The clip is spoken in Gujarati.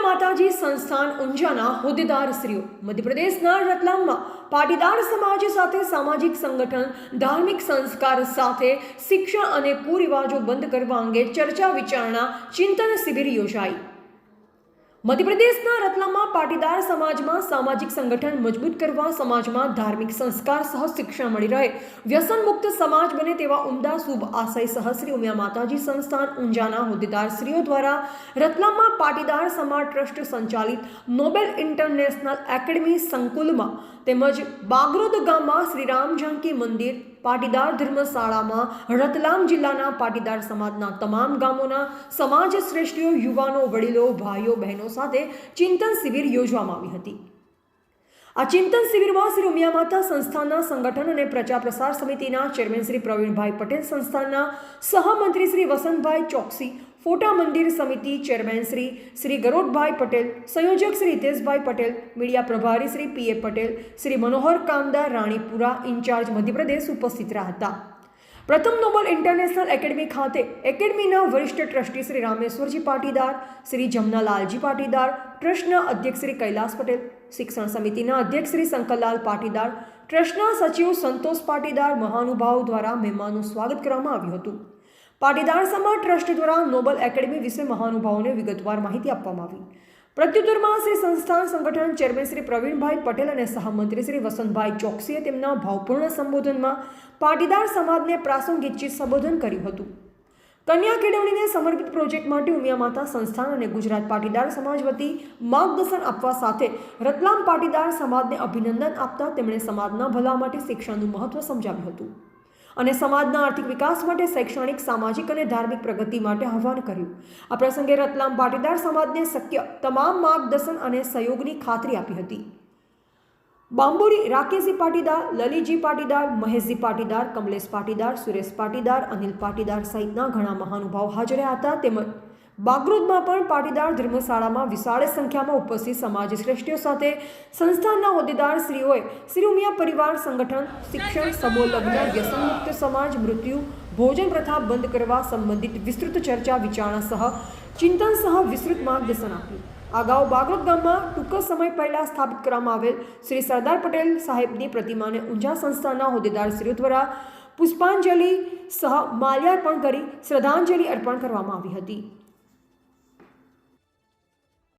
ઉમિયા માતાજી સંસ્થાન ઊંઝાના હોદ્દેદારશ્રીઓ મધ્યપ્રદેશના રતલામમાં પાટીદાર સમાજ સાથે સામાજિક સંગઠન, ધાર્મિક સંસ્કાર સાથે શિક્ષણ અને કુરિવાજો બંધ કરવા અંગે ચર્ચા વિચારણા ચિંતન શિબિર યોજાઈ. મધ્યપ્રદેશના રતલામમાં પાટીદાર સમાજમાં સામાજિક સંગઠન મજબૂત કરવા સમાજમાં ધાર્મિક સંસ્કાર સહ શિક્ષણ મળી રહે. વ્યસન મુક્ત સમાજ બને તેવા ઉમદા શુભ આશય સહ શ્રી ઉમિયા માતાજી સંસ્થાન ઊંઝાના હોદ્દેદારશ્રીઓ દ્વારા રતલામમાં પાટીદાર સમાજ ટ્રસ્ટ સંચાલિત નોબેલ ઇન્ટરનેશનલ એકેડમી સંકુલમાં તેમજ બાગરોદ ગામમાં શ્રી રામ જાનકી મંદિર પાટીદાર ધર્મશાળામાં રતલામ જિલ્લાના પાટીદાર સમાજના તમામ ગામોના સમાજ શ્રેષ્ઠીઓ, યુવાનો, વડીલો, ભાઈઓ, બહેનો સાથે ચિંતન શિબિર યોજવામાં આવી હતી. આ ચિંતન શિબિરમાં શ્રી ઉમિયા માતા સંસ્થાના સંગઠન અને પ્રચાર પ્રસાર સમિતિના ચેરમેન શ્રી પ્રવીણભાઈ પટેલ સંસ્થાના સહમંત્રી શ્રી વસંતભાઈ ચોકસી ફોટા મંદિર સમિતિ ચેરમેન શ્રી શ્રી ગરોડભાઈ પટેલ, સંયોજક શ્રી હિતેશભાઈ પટેલ, મીડિયા પ્રભારી શ્રી પીએ પટેલ, શ્રી મનોહર કામદાર રાણીપુરા, ઇન્ચાર્જ મધ્યપ્રદેશ ઉપસ્થિત રહ્યા હતા. પ્રથમ નોબલ ઇન્ટરનેશનલ એકેડમી ખાતે એકેડમીના વરિષ્ઠ ટ્રસ્ટી શ્રી રામેશ્વરજી પાટીદાર, શ્રી જમનાલાલજી પાટીદાર, ટ્રસ્ટના અધ્યક્ષ શ્રી કૈલાસ પટેલ, શિક્ષણ સમિતિના અધ્યક્ષ શ્રી શંકરલાલ પાટીદાર, ટ્રસ્ટના સચિવ સંતોષ પાટીદાર મહાનુભાવ દ્વારા મહેમાનનું સ્વાગત કરવામાં આવ્યું હતું. પાટીદાર સમાજ ટ્રસ્ટ દ્વારા નોબલ એકેડમી વિશે મહાનુભાવોને વિગતવાર માહિતી આપવામાં આવી. પ્રત્યુત્તરમાં શ્રી સંસ્થાન સંગઠન ચેરમેન શ્રી પ્રવીણભાઈ પટેલ અને સહમંત્રી શ્રી વસંતભાઈ ચોકસીએ તેમના ભાવપૂર્ણ સંબોધનમાં પાટીદાર સમાજને પ્રાસંગિક સંબોધન કર્યું હતું. કન્યા કેળવણીને સમર્પિત પ્રોજેક્ટ માટે ઉમિયા માતા સંસ્થાન અને ગુજરાત પાટીદાર સમાજ વતી માર્ગદર્શન આપવા સાથે રતલામ પાટીદાર સમાજને અભિનંદન આપતા તેમણે સમાજના ભલા માટે શિક્ષણનું મહત્વ સમજાવ્યું હતું. અને સમાજના આર્થિક વિકાસ માટે શૈક્ષણિક, સામાજિક અને ધાર્મિક પ્રગતિ માટે આહ્વાન કર્યું. આ પ્રસંગે રતલામ પાટીદાર સમાજને શક્ય તમામ માર્ગદર્શન અને સહયોગની ખાતરી આપી હતી. બાંબોરી રાકેશજી પાટીદાર, લલિતજી પાટીદાર, મહેશજી પાટીદાર, કમલેશ પાટીદાર, સુરેશ પાટીદાર, અનિલ પાટીદાર સહિતના ઘણા મહાનુભાવ હાજર હતા. તેમજ બાગરોદમાં પણ પાટીદાર ધર્મશાળામાં વિશાળ સંખ્યામાં ઉપસ્થિત સમાજ શ્રેષ્ઠીઓ સાથે સંસ્થાનના હોદ્દેદાર શ્રીઓએ શ્રીઉમિયા પરિવાર સંગઠન, શિક્ષણ સમૂહ લગ્ન વ્યસનમુક્ત સમાજ, મૃત્યુ, ભોજન પ્રથા બંધ કરવા સંબંધિત વિસ્તૃત ચર્ચા વિચારણા સહ, ચિંતન સહ વિસ્તૃત માર્ગદર્શન આપ્યું. અગાઉ બાગરોદ ગામમાં ટૂંક સમય પહેલા સ્થાપિત કરવામાં આવેલ શ્રી સરદાર પટેલ સાહેબની પ્રતિમાને ઊંઝા સંસ્થાના હોદ્દેદાર શ્રીઓ દ્વારા પુષ્પાંજલિ સહ માલ્યાર્પણ કરી શ્રદ્ધાંજલિ અર્પણ કરવામાં આવી હતી.